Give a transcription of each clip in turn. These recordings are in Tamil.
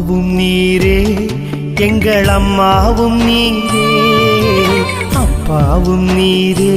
அப்பாவும் நீரே எங்கள் அம்மாவும் நீரே. அப்பாவும் நீரே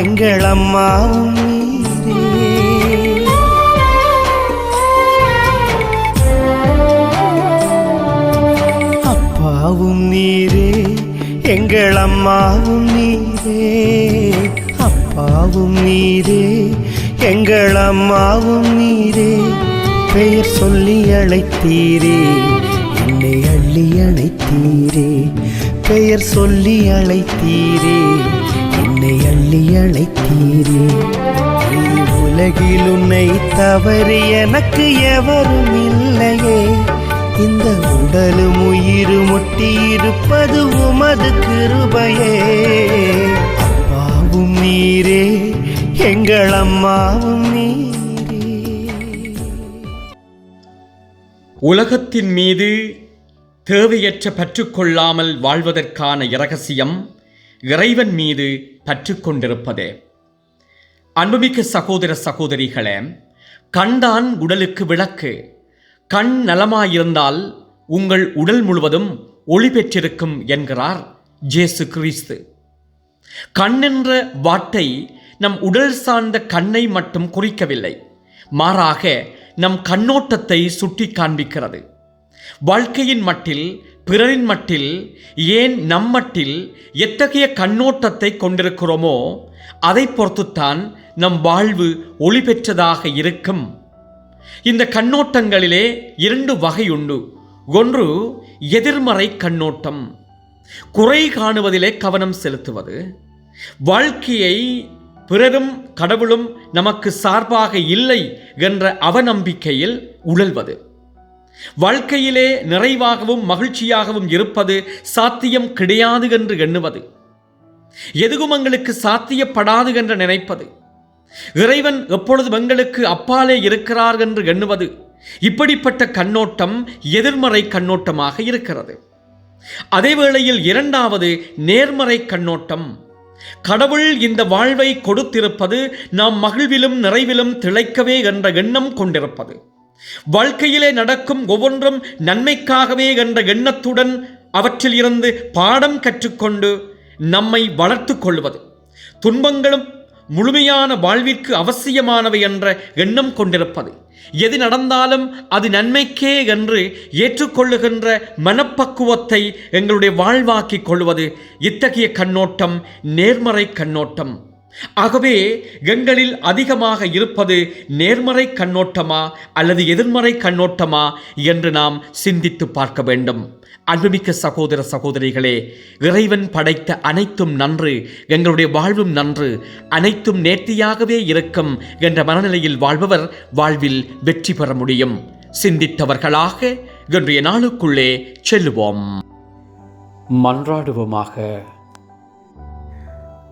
எங்கள் அம்மாவும் நீரே. அப்பாவும் நீரே எங்கள் அம்மாவும் நீரே. அப்பாவும் நீரே எங்கள் அம்மாவும் நீரே. பெயர் சொல்லி அழைத்தீரே. என்னை அள்ளி அழைத்தீரே பெயர் சொல்லி அழைத்தீரே. என்னை அள்ளி அழைத்தீரே நீ உலகில் உன்னை தவறு எனக்கு எவரும் இல்லையே. இந்த உடலும் உயிர் ஒட்டி இருப்பது உமது கிருபையே. அப்பாவும் நீரே எங்கள் அம்மாவும் நீ. உலகத்தின் மீது தேவையற்ற பற்றுக்கொள்ளாமல் வாழ்வதற்கான இரகசியம் இறைவன் மீது பற்றுக்கொண்டிருப்பதே. அன்புமிக்க சகோதர சகோதரிகளே கண்தான் உடலுக்கு விளக்கு. கண் நலமாயிருந்தால் உங்கள் உடல் முழுவதும் ஒளி பெற்றிருக்கும் என்கிறார் ஜேசு கிறிஸ்து. கண் என்ற வார்த்தை நம் உடல் சார்ந்த கண்ணை மட்டும் குறிக்கவில்லை. மாறாக நம் கண்ணோட்டத்தை சுட்டி காண்பிக்கிறது. வாழ்க்கையின் மட்டில் பிறரின் மட்டில் ஏன் நம் மட்டில் எத்தகைய கண்ணோட்டத்தை கொண்டிருக்கிறோமோ அதை பொறுத்துத்தான் நம் வாழ்வு ஒளி பெற்றதாக இருக்கும். இந்த கண்ணோட்டங்களிலே இரண்டு வகை உண்டு. ஒன்று எதிர்மறை கண்ணோட்டம். குறை காணுவதிலே கவனம் செலுத்துவது. வாழ்க்கையை பிறரும் கடவுளும் நமக்கு சார்பாக இல்லை என்ற அவநம்பிக்கையில் உழல்வது. வாழ்க்கையிலே நிறைவாகவும் மகிழ்ச்சியாகவும் இருப்பது சாத்தியம் கிடையாது என்று எண்ணுவது. எதுவும் எங்களுக்கு சாத்தியப்படாது என்று நினைப்பது. இறைவன் எப்பொழுதும் எங்களுக்கு அப்பாலே இருக்கிறார் என்று எண்ணுவது இப்படிப்பட்ட கண்ணோட்டம் எதிர்மறை கண்ணோட்டமாக இருக்கிறது. அதே வேளையில் இரண்டாவது நேர்மறை கண்ணோட்டம் கடவுள் இந்த வாழ்வை கொடுத்திருப்பது நாம் மகிழ்விலும் நிறைவிலும் திளைக்கவே என்ற எண்ணம் கொண்டிருப்பது. வாழ்க்கையிலே நடக்கும் ஒவ்வொன்றும் நன்மைக்காகவே என்ற எண்ணத்துடன் அவற்றில் இருந்து பாடம் கற்றுக்கொண்டு நம்மை வளர்த்துக் கொள்வது. துன்பங்களும் முழுமையான வாழ்விற்கு அவசியமானவை என்ற எண்ணம் கொண்டிருப்பது. எது நடந்தாலும் அது நன்மைக்கே என்று ஏற்றுக்கொள்ளுகின்ற மனப்பக்குவத்தை எங்களுடைய வாழ்வாக்கிக் கொள்வது. இத்தகைய கண்ணோட்டம் நேர்மறை கண்ணோட்டம். ஆகவே எங்களில் அதிகமாக இருப்பது நேர்மறை கண்ணோட்டமா அல்லது எதிர்மறை கண்ணோட்டமா என்று நாம் சிந்தித்து பார்க்க வேண்டும். அன்புமிக்க சகோதர சகோதரிகளே இறைவன் படைத்த அனைத்தும் நன்று எங்களுடைய வாழ்வும் நன்று அனைத்தும் நேர்த்தியாகவே இருக்கும் என்ற மனநிலையில் வாழ்பவர் வாழ்வில் வெற்றி பெற முடியும். சிந்தித்தவர்களாக இன்றைய நாளுக்குள்ளே செல்வோம் மன்றாடுவோமாக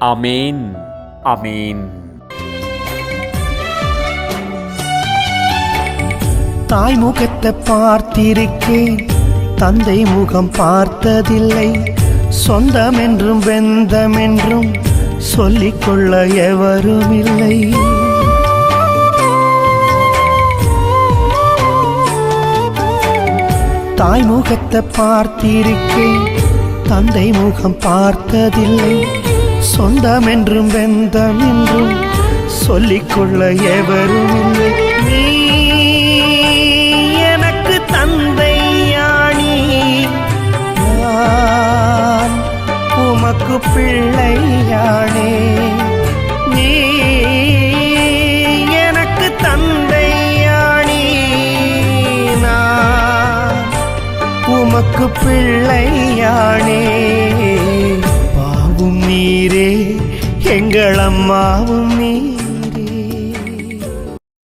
அமீன் அமீன் தாய் முகத்தை பார்த்திருக்கேன். தந்தை முகம் பார்த்ததில்லை. சொந்தம் என்றும் வெந்தம் என்றும் சொல்லிக்கொள்ள எவரும் இல்லை தாய் முகத்தை பார்த்திருக்கேன். தந்தை முகம் பார்த்ததில்லை. சொந்தம் என்றும் வெந்தம் என்றும் சொல்லிக்கொள்ள எவரும் இல்லை நீ எனக்கு தந்தை யானி. நான் உமக்கு பிள்ளை யானே. நீ எனக்கு அம்மாவும் நீரே எங்கள் அம்மாவும் நீ